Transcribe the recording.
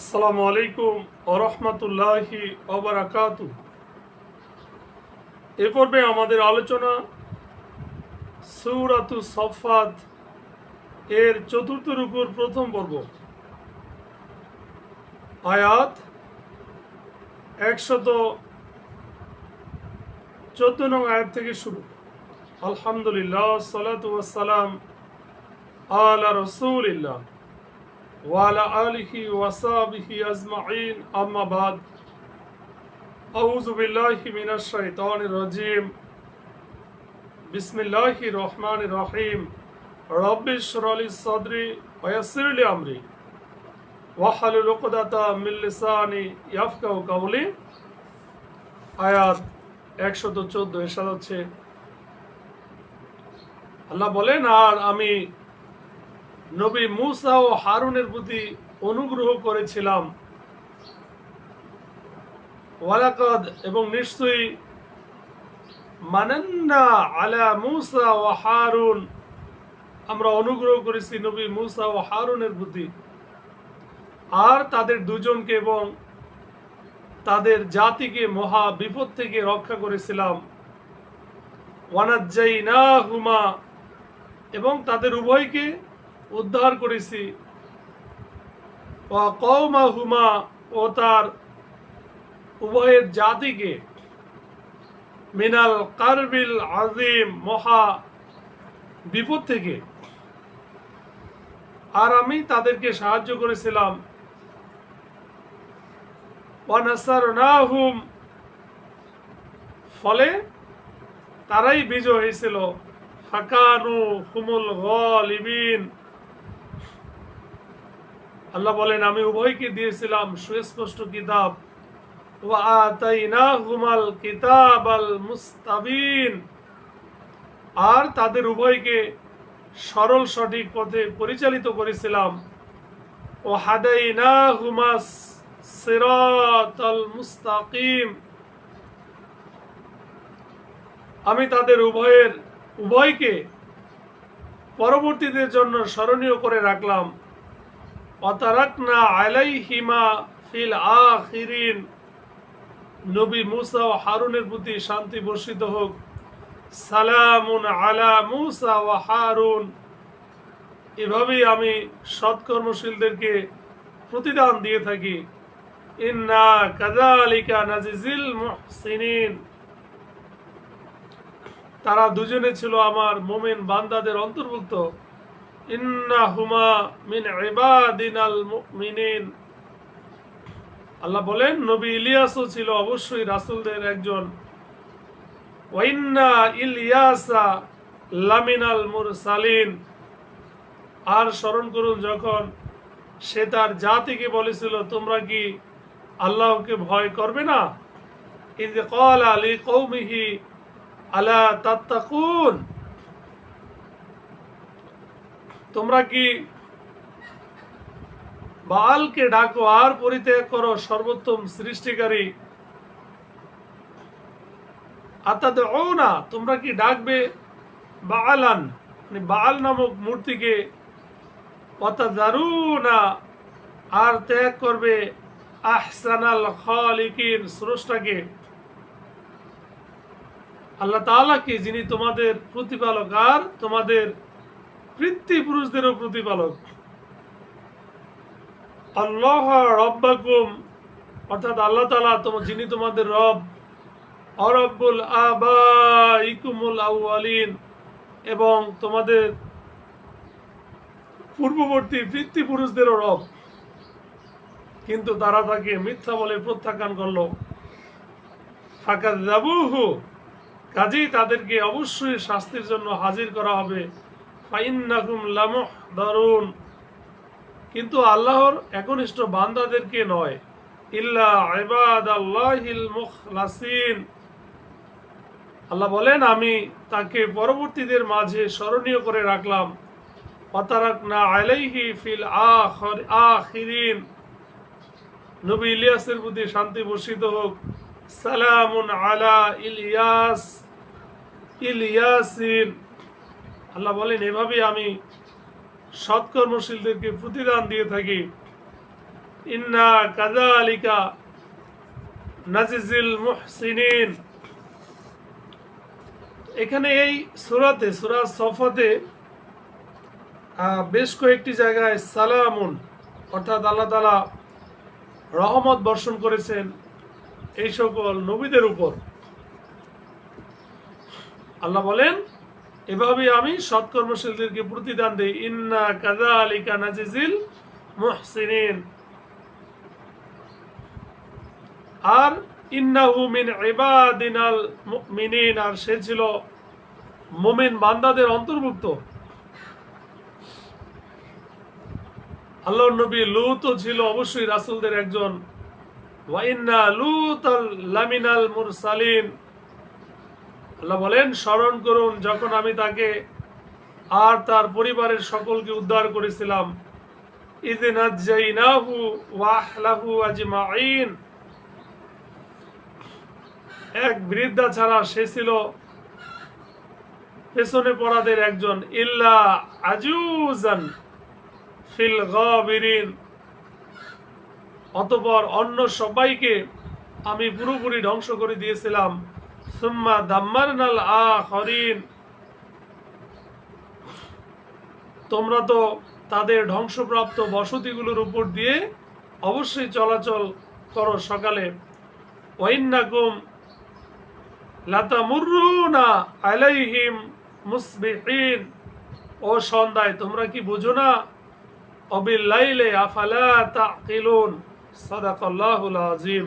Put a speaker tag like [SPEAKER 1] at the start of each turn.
[SPEAKER 1] আসসালামু আলাইকুম আরহামতুল্লাহি অবরাকাতু এ পর্বে আমাদের আলোচনা সৌরাতু সফাত এর চতুর্থ রুকুর প্রথম পর্ব। আয়াত একশত চোদ্দ নং আয়াত থেকে শুরু। আলহামদুলিল্লাহ, সালাতু ওয়াসসালাম আলা রসুলিল্লাহ। ওয়ালা রহিম। রব্বি ইশরাহ সাদরি ওয়া ইয়াসসির লি আমরি ওয়াহলুল উকদাতা মিন লিসানি ইয়াফকাহু কাওলি আয়াত 114 চোদ্দ সাথে হচ্ছে, আল্লাহ বলেন, আর আমি নবী মুসা ও হারুনের প্রতি অনুগ্রহ করেছিলাম। ওয়ালাকাদ, এবং নিশ্চয়ই মানান্না আলা মুসা ও হারুন। আমরা অনুগ্রহ করেছি নবী মুসা ও হারুনের প্রতি। আর তাদের দুজনকে এবং তাদের জাতিকে মহা বিপদ থেকে রক্ষা করেছিলাম। ওয়ানাজ্জাই না হুমা এবং তাদের উভয়কে উদ্ধার করেছি। হুমা ও তার উভয়ের জাতিকে মিনাল কারবিল আজিম মহা বিপদ থেকে। আর আমি তাদেরকে সাহায্য করেছিলাম। ফলে তারাই বিজয় হয়েছিল। ফাকানু হুমুল গলিবিন। আল্লাহ বলেন, আমি উভয়কে দিয়েছিলাম সুস্পষ্ট কিতাব। আর তাদের উভয়কে সরল সঠিক পথে পরিচালিত করেছিলাম। ও হাদাইনা হুমাস মুস্তাকিম। আমি তাদের উভয়ের, উভয়কে পরবর্তীদের জন্য স্মরণীয় করে রাখলাম। অতারাকনা আলাইহিমা ফিল আখিরিন নবী মুসা ও হারুনের প্রতি শান্তি বর্ষিত হোক। সালামুন আলা মুসা ও হারুন। এভাবেই আমি সৎকর্মশীলদেরকে প্রতিদান দিয়ে থাকি। ইন্না কাজালিকা নাজিজিল মুহসিনিন। তারা দুজনে ছিল আমার মোমেন বান্দাদের অন্তর্ভুক্ত। আল্লাহ বলেন, নবী ইলিয়াসও ছিল অবশ্যই রাসূলদের একজন। ইলিয়াসা আর স্মরণ করুন, যখন সে তার জাতিকে বলেছিল, তোমরা কি আল্লাহকে ভয় করবে না? ইদ ক্বালা আলী কৌমিহি আলা তাত্তাকুন? তোমরা কি বালকে ডাকো, আর পরিত্যাগ করো, সর্বোত্তম সৃষ্টিকারী? আতাদ না তোমরা কি ডাকবে বালান? মানে বাল নামক মূর্তিকে না আর ত্যাগ করবে আহসানাল খালিকিন স্রষ্টাকে। আল্লাহ তাআলাকে যিনি তোমাদের প্রতিপালক, আর তোমাদের পিতৃপুরুষদেরও প্রতিপালক। আল্লাহ রব্বাকুম, অর্থাৎ আল্লাহ তালা তোমার যিনি তোমাদের রব, অরব্বুল আবা ইকুমুল আউআলিন এবং তোমাদের পূর্ববর্তী পিতৃপুরুষদেরও রব। কিন্তু তারা তাকে মিথ্যা বলে প্রত্যাখ্যান করল। ফাঁকা যাবুহু কাজেই তাদেরকে অবশ্যই শাস্তির জন্য হাজির করা হবে। ফাইন্নাকুম কিন্তু আল্লাহর একনিষ্ঠ বান্দাদেরকে নয় আল্লাহ বলেন, আমি তাকে পরবর্তীদের মাঝে স্মরণীয় করে রাখলাম। ইলিয়াসের প্রতি শান্তি বর্ষিত হোক। সালামুন আলা ইলিয়াস ইলিয়াসিন। আল্লাহ বলেন এভাবে আমি সৎকর্মশীলদেরকে প্রতিদান দিয়ে থাকি। ইন্না কাযালিকা নাজিজিল মুহসিনিন। এখানে এই সূরাতে, সূরা সফাতে বেশ কয়েকটি জায়গায় সালামুন, অর্থাৎ আল্লাহ তালা রহমত বর্ষণ করেছেন এই সকল নবীদের উপর। আল্লাহ বলেন এভাবে আমি সৎকর্মশীলদেরকে প্রতিদান দেই। ইন্না কাজা আলিকা নাজিজিল মুহসিনিন। আর ইন্নাহু মিন ইবাদিনাল মুমিনিন। আর সে ছিল মুমিন বান্দাদের অন্তর্ভুক্ত। আল্লাহর নবী লুতও ছিল অবশ্যই রাসূলদের একজন। ওয়া ইন্না লামিনাল মুরসালিন। আল্লাহ বলেন, স্মরণ করুন, যখন আমি তাকে আর তার পরিবারের সকলকে উদ্ধার করেছিলাম এক বৃদ্ধা ছাড়া সে ছিল পেছনে পড়াদের একজন, ইল্লা আজুজান ফিল অতপর অন্য সবাইকে আমি পুরোপুরি ধ্বংস করে দিয়েছিলাম। সুম্মা তোমরা তো তাদের ধ্বংসপ্রাপ্ত বসতিগুলোর উপর দিয়ে অবশ্যই চলাচল করো সকালে। আলাইহিম ও সন্ধ্যায়, তোমরা কি বুঝো না? অবিল্লাইলে আফালা তাকিলুন আজিম